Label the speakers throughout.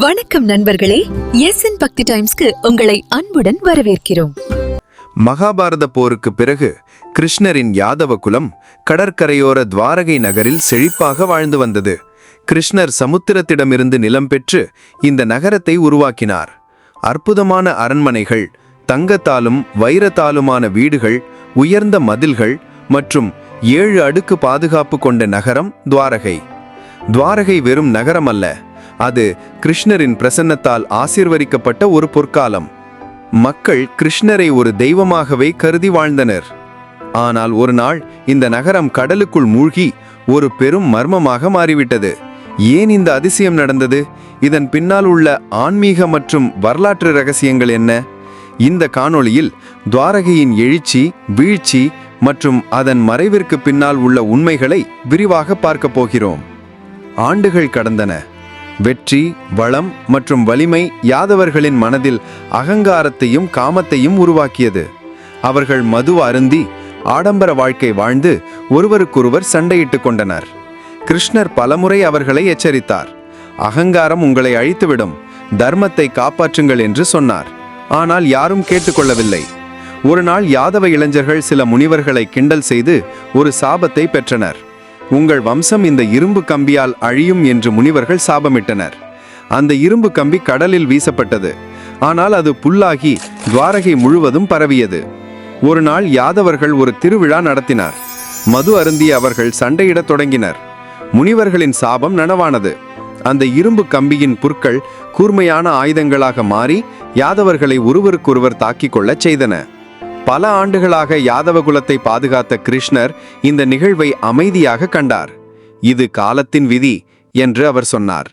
Speaker 1: வணக்கம் நண்பர்களே. S N பக்தி டைம்ஸ்க்கு உங்களை அன்புடன் வரவேற்கிறோம்.
Speaker 2: மகாபாரத போருக்கு பிறகு கிருஷ்ணரின் யாதவ குலம் கடற்கரையோர துவாரகை நகரில் செழிப்பாக வாழ்ந்து வந்தது. கிருஷ்ணர் சமுத்திரத்திடமிருந்து நிலம் பெற்று இந்த நகரத்தை உருவாக்கினார். அற்புதமான அரண்மனைகள் தங்கத்தாலும் வைரத்தாலுமான வீடுகள் உயர்ந்த மதில்கள் மற்றும் ஏழு அடுக்கு பாதுகாப்பு கொண்ட நகரம் துவாரகை. துவாரகை வெறும் நகரம் அல்ல அது கிருஷ்ணரின் பிரசன்னத்தால் ஆசிர்வதிக்கப்பட்ட ஒரு பொற்காலம். மக்கள் கிருஷ்ணரை ஒரு தெய்வமாகவே கருதி வாழ்ந்தனர். ஆனால் ஒரு நாள் இந்த நகரம் கடலுக்குள் மூழ்கி ஒரு பெரும் மர்மமாக மாறிவிட்டது. ஏன் இந்த அதிசயம் நடந்தது? இதன் பின்னால் உள்ள ஆன்மீக மற்றும் வரலாற்று ரகசியங்கள் என்ன? இந்த காணொளியில் துவாரகையின் எழுச்சி வீழ்ச்சி மற்றும் அதன் மறைவிற்கு பின்னால் உள்ள உண்மைகளை விரிவாக பார்க்கப் போகிறோம். ஆண்டுகள் கடந்தன. வெற்றி வளம் மற்றும் வலிமை யாதவர்களின் மனதில் அகங்காரத்தையும் காமத்தையும் உருவாக்கியது. அவர்கள் மது அருந்தி ஆடம்பர வாழ்க்கை வாழ்ந்து ஒருவருக்கொருவர் சண்டையிட்டுக் கொண்டனர். கிருஷ்ணர் பலமுறை அவர்களை எச்சரித்தார். அகங்காரம் உங்களை அழித்துவிடும். தர்மத்தை காப்பாற்றுங்கள் என்று சொன்னார். ஆனால் யாரும் கேட்டுக்கொள்ளவில்லை. ஒரு நாள் யாதவ இளைஞர்கள் சில முனிவர்களை கிண்டல் செய்து ஒரு சாபத்தை பெற்றனர். உங்கள் வம்சம் இந்த இரும்பு கம்பியால் அழியும் என்று முனிவர்கள் சாபமிட்டனர். அந்த இரும்பு கம்பி கடலில் வீசப்பட்டது. ஆனால் அது புல்லாகி துவாரகை முழுவதும் பரவியது. ஒரு நாள் யாதவர்கள் ஒரு திருவிழா நடத்தினார். மது அருந்தி அவர்கள் சண்டையிடத் தொடங்கினர். முனிவர்களின் சாபம் நனவானது. அந்த இரும்பு கம்பியின் புற்கள் கூர்மையான ஆயுதங்களாக மாறி யாதவர்களை ஒருவருக்கொருவர் தாக்கிக் கொள்ளச் செய்தன. பல ஆண்டுகளாக யாதவ குலத்தை பாதுகாத்த கிருஷ்ணர் இந்த நிகழ்வை அமைதியாக கண்டார். இது காலத்தின் விதி என்று அவர் சொன்னார்.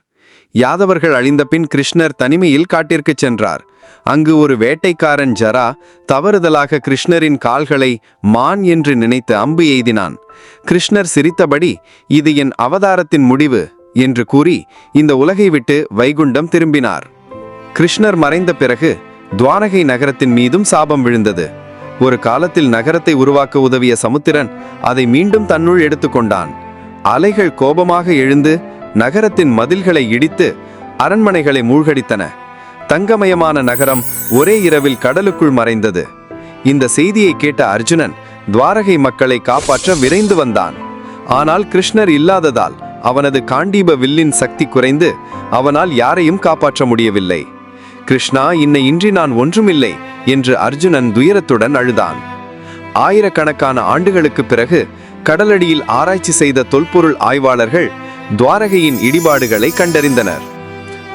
Speaker 2: யாதவர்கள் அழிந்தபின் கிருஷ்ணர் தனிமையில் காட்டிற்குச் சென்றார். அங்கு ஒரு வேட்டைக்காரன் ஜரா தவறுதலாக கிருஷ்ணரின் கால்களை மான் என்று நினைத்து அம்பு எய்தினான். கிருஷ்ணர் சிரித்தபடி இது என் அவதாரத்தின் முடிவு என்று கூறி இந்த உலகை விட்டு வைகுண்டம் திரும்பினார். கிருஷ்ணர் மறைந்த பிறகு துவாரகை நகரத்தின் மீதும் சாபம் விழுந்தது. ஒரு காலத்தில் நகரத்தை உருவாக்க உதவிய சமுத்திரன் அதை மீண்டும் தன்னுள் எடுத்துக்கொண்டான். அலைகள் கோபமாக எழுந்து நகரத்தின் மதில்களை இடித்து அரண்மனைகளை மூழ்கடித்தன. தங்கமயமான நகரம் ஒரே இரவில் கடலுக்குள் மறைந்தது. இந்த செய்தியை கேட்ட அர்ஜுனன் துவாரகை மக்களை காப்பாற்ற விரைந்து வந்தான். ஆனால் கிருஷ்ணர் இல்லாததால் அவனது காண்டீப வில்லின் சக்தி குறைந்து அவனால் யாரையும் காப்பாற்ற முடியவில்லை. கிருஷ்ணா இன்னை இன்றி நான் ஒன்றுமில்லை. என்று அர்ஜுனன் துயரத்துடன் அழுதான். ஆயிரக்கணக்கான ஆண்டுகளுக்கு பிறகு கடலடியில் ஆராய்ச்சி செய்த தொல்பொருள் ஆய்வாளர்கள் துவாரகையின் இடிபாடுகளை கண்டறிந்தனர்.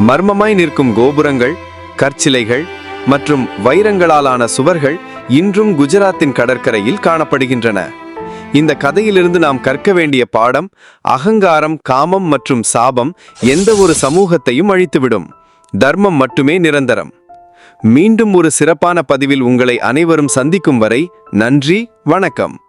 Speaker 2: மர்மமாய் நிற்கும் கோபுரங்கள் கற்சிலைகள் மற்றும் வைரங்களாலான சுவர்கள் இன்றும் குஜராத்தின் கடற்கரையில் காணப்படுகின்றன. இந்த கதையிலிருந்து நாம் கற்க வேண்டிய பாடம் அகங்காரம் காமம் மற்றும் சாபம் எந்த ஒரு சமூகத்தையும் அழித்துவிடும். தர்மம் மட்டுமே நிரந்தரம். மீண்டும் ஒரு சிறப்பான பதிவில் உங்களை அனைவரும் சந்திக்கும் வரை நன்றி வணக்கம்.